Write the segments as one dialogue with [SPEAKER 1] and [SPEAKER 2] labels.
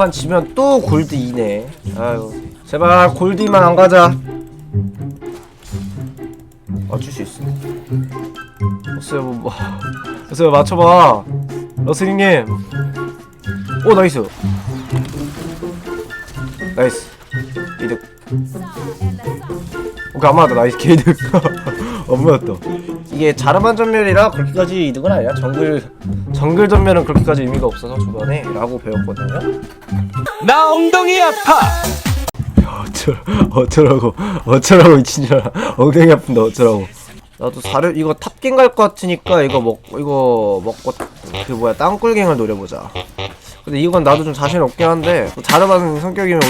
[SPEAKER 1] 판 지면 또 골드 2네. 아유 제발 골드만 안 가자. 맞출 수 있어. 러스야 뭐, 뭐. 러스야 맞춰봐. 러스링님. 오 나이스. 나이스. 이득. 오케이 안 맞았다. 나이스. 개이득. 안 맞았다 이게 자르반 전멸이라 그렇게까지 이득은 아니야 정글 정글 전멸은 그렇게까지 의미가 없어서 초반에 라고 배웠거든요.
[SPEAKER 2] 나 엉덩이 아파.
[SPEAKER 1] 어쩌 어쩌라고 어쩌라고 이 친절아 엉덩이 아픈데 어쩌라고. 나도 사료 이거 탑갱 갈 것 같으니까 이거 먹 이거 먹고 그 뭐야 땅굴갱을 노려보자. 근데 이건 나도 좀 자신 없긴 한데 또 자르반 성격이면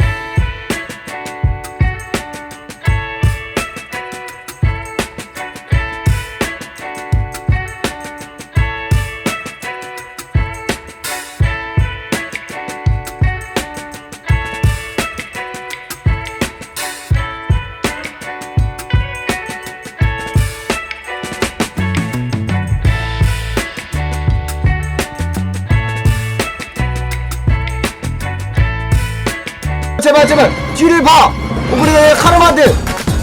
[SPEAKER 1] 제발 뒤를 봐. 우리 카르마한테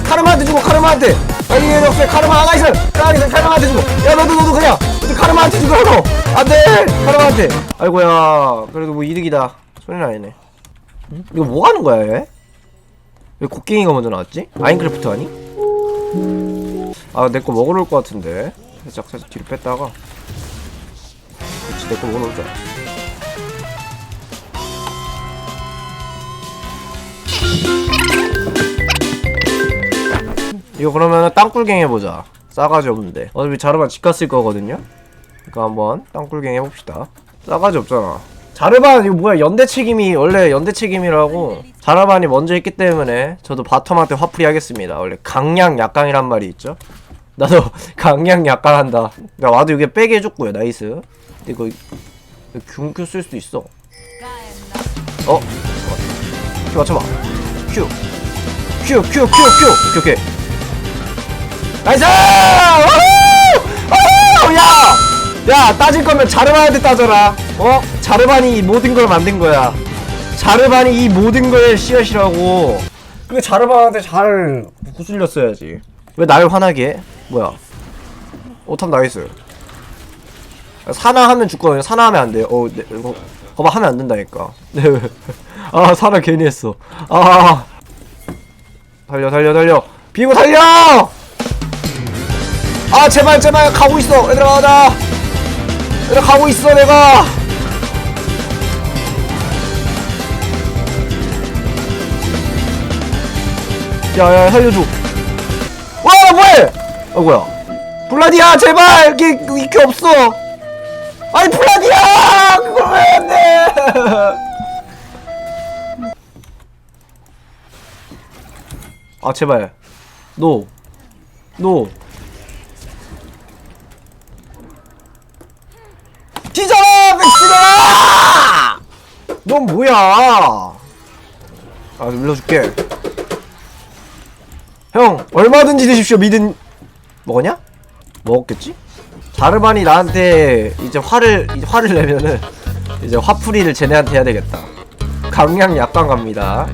[SPEAKER 1] 카르마한테 주고 카르마한테 아니 역시 카르마 하나 있어 있어 카르마한테 주고. 야 너도 너도 그냥. 너도 카르마한테 너 안돼. 카르마한테 아이고야. 그래도 뭐 이득이다. 아니네. 응? 이거 뭐 하는 거야 얘? 왜 곡괭이가 먼저 나왔지? 마인크래프트 아니? 아 내 거 먹으러 올 것 같은데. 살짝 살짝 뒤로 뺐다가. 그치 내거 먹으러 올줄 알았어 이거 그러면은 땅굴갱 해보자. 싸가지 없는데. 어차피 자르반 집 갔을 거거든요? 그러니까 한번 땅굴갱 해봅시다. 싸가지 없잖아. 자르반 이거 뭐야? 연대 책임이 원래 연대 책임이라고 자르반이 먼저 했기 때문에 저도 바텀한테 화풀이 하겠습니다. 원래 강양 약강이란 말이 있죠? 나도 강양 약강한다. 야 와도 이게 빼게 해줬고요. 나이스. 근데 이거 균큐 쓸 수도 있어. 어? 큐 맞춰봐 큐 큐, 큐, 큐, 큐. 오케이, 오케이. 나이스! 야! 야, 따질 거면 자르반한테 따져라. 어? 자르반이 이 모든 걸 만든 거야. 자르반이 이 모든 거의 씨앗이라고. 그게 자르반한테 잘 구슬렸어야지. 왜날 화나게 해? 뭐야? 오탑 나이스. 사나 하면 죽거든요. 사나 하면 안 돼요. 어, 네, 이거, 거봐 하면 안 된다니까. 네. 아, 사나 괜히 했어. 아. 달려 달려 달려. 비고 달려! 아 제발 제발 가고 있어. 얘들아 가자. 얘들아 가고 있어 내가. 야야 살려줘. 와 뭐해? 어 뭐야? 블라디야 제발! 이게 이게 없어. 아니 블라디야 아 제발. 노. 노. 뒤져라 백스가 넌 뭐야? 아 눌러줄게. 형 얼마든지 드십시오 믿은. 먹었냐? 먹었겠지? 자르반이 나한테 이제 화를 이제 화를 내면은 이제 화풀이를 쟤네한테 해야 되겠다. 강양 약간 갑니다.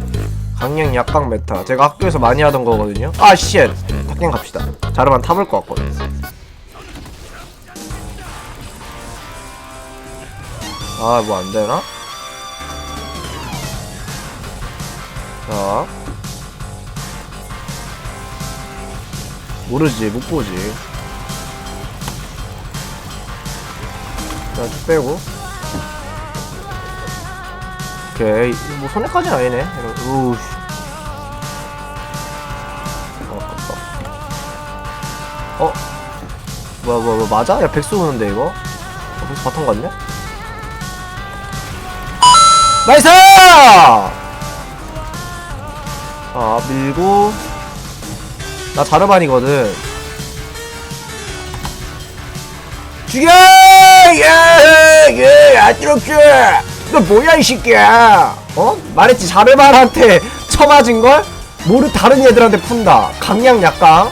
[SPEAKER 1] 강양 약강 메타. 제가 학교에서 많이 하던 거거든요. 아쉣 탑갱 갑시다. 자르만 탑을 것 같거든. 아 뭐 안되나? 자. 모르지. 못보지. 자 빼고 오케이 뭐 손해까지는 아니네 이런 우씨 어 아깝다 어 뭐야 뭐야 뭐 맞아? 야 백수 오는데 이거 어, 백수 바텀 갔네? 나이스! 아 밀고 나 자르반이거든 죽여! 예! 예! 아뜨럽죠! 너 뭐야 이 새끼야 어? 말했지 자르반한테 쳐맞은걸? 모르 다른 애들한테 푼다 강양 약강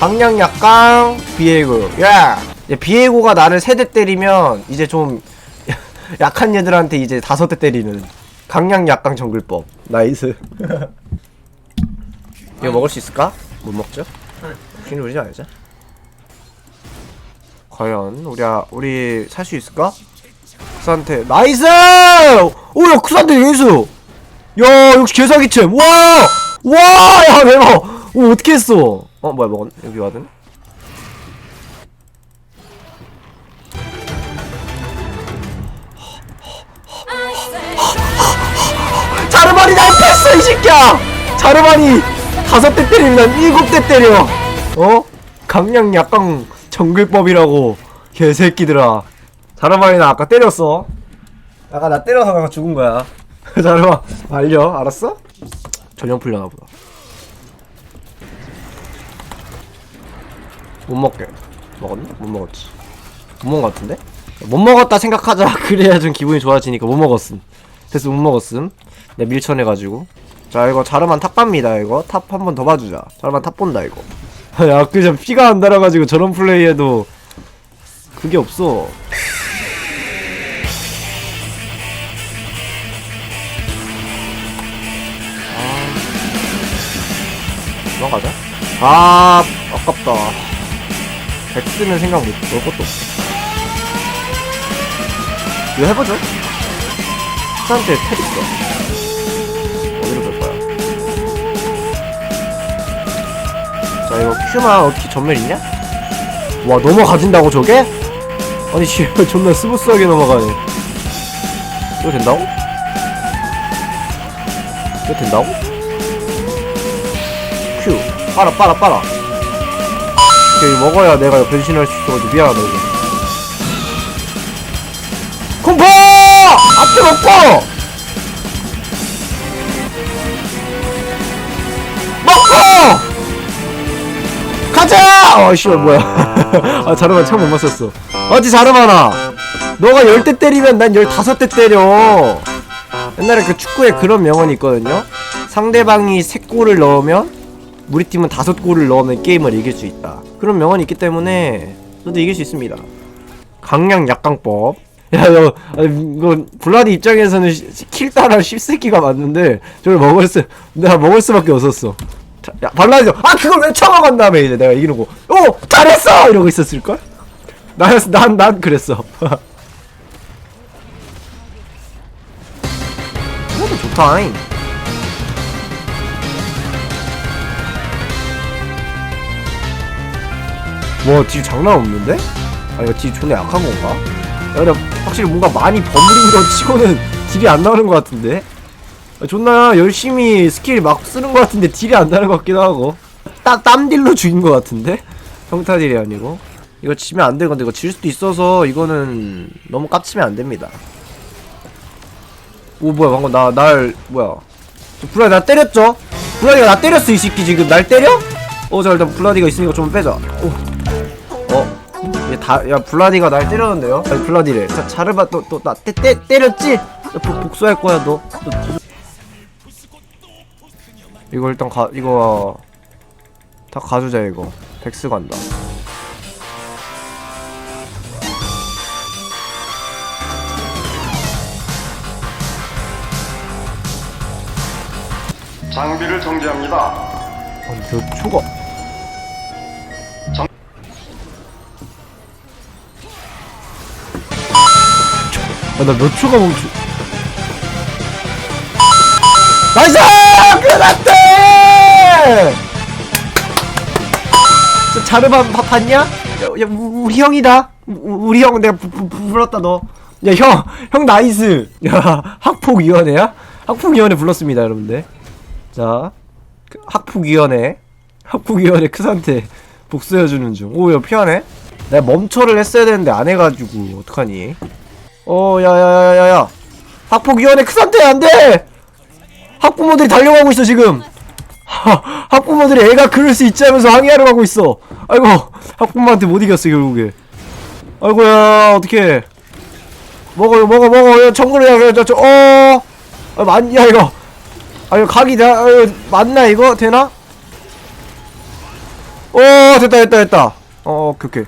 [SPEAKER 1] 강양 약강 비에고 야 이제 비에고가 나를 세 대 때리면 이제 좀 약한 애들한테 이제 다섯 대 때리는 강량 약강 정글법 나이스 이거 먹을 수 있을까? 못 먹죠? 괜히 우리지 말자 과연 우리 아, 우리 살 수 있을까? 쿠산테 나이스! 오야 쿠산테 예수 야 역시 개사기챔 와! 와! 야 대박 오 어떻게 했어 어 뭐야 먹었 여기 와든 자르반이 날 뺐어 이 새끼야 자르반이 다섯 대 때리면 난 일곱 대 때려 어? 강량 약강 정글법이라고 개새끼들아 자르반이 나 아까 때렸어. 아까 나 때려서 내가 죽은 거야. 자르반 알려 알았어? 전형 풀려나 보다. 못 먹게. 먹었나? 못 먹었지. 못 먹은 거 같은데? 못 먹었다 생각하자. 그래야 좀 기분이 좋아지니까 못 먹었음. 됐어 못 먹었음. 내가 밀쳐내가지고. 자 이거 자르만 탑 갑니다 이거. 탑 한 번 더 봐주자. 자르만 탑 본다 이거. 야 그냥 피가 안 달아가지고 저런 플레이에도 그게 없어 아 아깝다 백스는 생각 못 넣을 것도 없어 이거 해보죠 사한테 텔 있어 어디로 갈 거야 자 이거 큐만 어떻게 전멸 있냐? 와 넘어가진다고 저게? 아니 씨 존나 스무스하게 넘어가네 이거 된다고? 이거 된다고? 큐 빨아 빨아 빨아 오케이 먹어야 내가 변신할 수 있어가지고 미안하다 이거 콤보! 앞에 먹고! 먹고! 가자! 어, 씨발, 뭐야. 아, 자르만 처음 못 맞췄어. 어찌 자르만아. 너가 열 대 때리면 난 열다섯 대 때려. 옛날에 그 축구에 그런 명언이 있거든요. 상대방이 세 골을 넣으면 우리 팀은 다섯 골을 넣으면 게임을 이길 수 있다. 그런 명언이 있기 때문에 저도 이길 수 있습니다. 강량 약강법. 야, 너, 아, 이거, 블라디 입장에서는 킬 따라 씹새끼가 맞는데, 저걸 먹을 수, 내가 먹을 수밖에 없었어. 자, 야, 발라디, 아, 그걸 왜 처먹은 다음에 이제 내가 이기는 거, 오! 잘했어! 이러고 있었을걸? 난, 난, 난 그랬어. 이것도 좋다잉. 와, 딜 장난 없는데? 아, 이거 딜 존나 약한 건가? 야, 근데 확실히 뭔가 많이 버무린 거 치고는 딜이 안 나오는 것 같은데? 아, 존나 열심히 스킬 막 쓰는 것 같은데 딜이 안 나는 것 같기도 하고 딱 땀딜로 죽인 것 같은데? 평타 딜이 아니고 이거 치면 안 되건데 이거 질 수도 있어서 이거는 너무 깝치면 안 됩니다 오 뭐야 방금 나 날 뭐야 저 블라디 나 때렸죠? 블라디가 나 때렸어 이 새끼 지금 날 때려? 어 자 일단 블라디가 있으니까 좀 빼자 오. 어? 얘 다, 야, 블라디가 날 때렸는데요? 아니, 블라디래. 자, 자르바 또, 또, 나 때, 때, 때렸지? 야, 복, 복수할 거야, 너. 너, 너. 이거 일단 가, 이거. 다 가주자, 이거. 백스 간다.
[SPEAKER 3] 장비를 정지합니다.
[SPEAKER 1] 아니, 저 초가. 아, 나 몇 초가 멈춰. 나이스! 끝났대! 저 자르반 봐- 봤냐? 야, 야, 우- 우리 형이다. 우- 우리 형 내가 부, 부, 부- 불렀다 너. 야, 형, 형 나이스. 야, 학폭위원회야? 학폭위원회 불렀습니다, 여러분들. 자, 그 학폭위원회 학폭위원회 크산테 복수해주는 중. 오, 야, 피하네? 내가 멈춰를 했어야 되는데 안 해가지고, 어떡하니? 어, 야, 야, 야, 야, 야. 학폭위원회 크산테 안 돼! 학부모들이 달려가고 있어, 지금! 하, 학부모들이 애가 그럴 수 있지 하면서 항의하러 가고 있어. 아이고, 학부모한테 못 이겼어, 결국에. 아이고야, 어떡해. 먹어, 먹어, 먹어. 야, 정글을, 야, 야, 저, 저, 어. 아, 맞냐, 이거. 아 이거 각이 다 아, 이거 맞나 이거 되나? 오 됐다 됐다 됐다 어 어, 오케이 오케이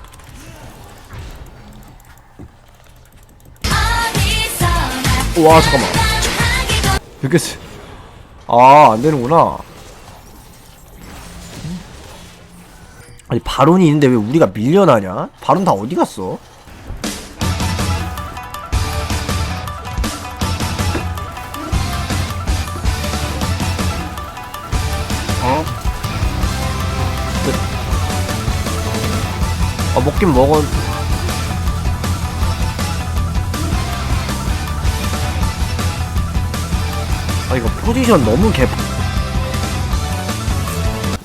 [SPEAKER 1] 와 잠깐만 이렇게 쓰... 아 안되는구나 아니 바론이 있는데 왜 우리가 밀려나냐? 바론 다 어디 갔어? 어? 아 먹긴 먹었 아 이거 포지션 너무 개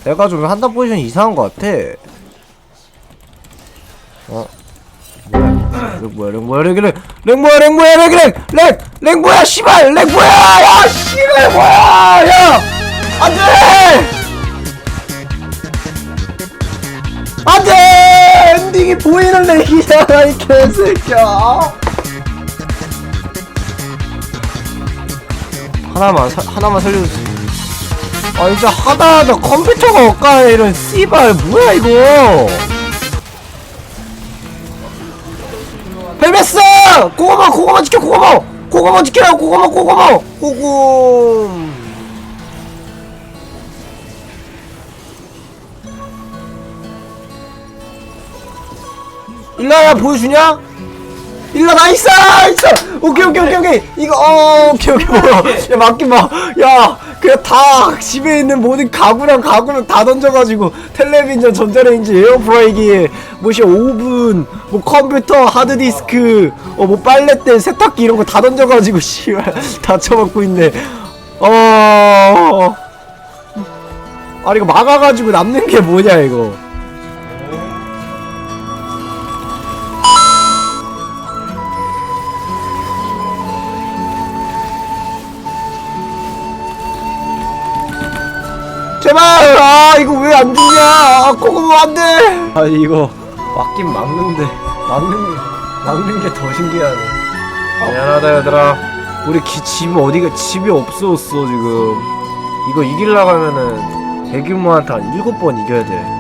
[SPEAKER 1] 내가 좀 한단 포지션 이상한 것 같아. 어? 뭐야? 랭 뭐야 랭 뭐야 랭, 랭 뭐야 랭 뭐야 랭랭 랭 랭 뭐야 씨발! 랭 뭐야! 야 씨발 뭐야! 야! 안돼! 안돼! 엔딩이 보이는 랭이잖아 이 개새끼야 하나만 사, 하나만 살려주세요. 아 진짜 하다하다 컴퓨터가 엇가네 이런 씨발. 뭐야 이거? 헬베스! 고구마 고구마 지켜 고구마! 고구마 지켜요 고구마 고구마! 고구 일라야 보여주냐? 일라 나이스 나이스 오케이 오케이 오케이 오케이. 이거 어 오케이 오케이 뭐야. 야 맞긴 막야 그냥 다 집에 있는 모든 가구랑 가구는 다 던져가지고 텔레비전 전자레인지 에어프라이기 뭐시 오븐 뭐 컴퓨터 하드디스크 어 뭐 빨랫대 세탁기 이런 거 다 던져가지고 씨발 다 쳐먹고 있네. 어. 아니 이거 막아가지고 남는 게 뭐냐 이거 제발! 아 이거 왜 안 죽냐? 아 고구마 안돼! 아 이거 막긴 막는데 막는 막는 게 더 신기하네. 미안하다 얘들아. 우리 기, 집 어디가 집이 없어졌어 지금. 이거 이기려고 하면은 대규모 한테 한 일곱 번 이겨야 돼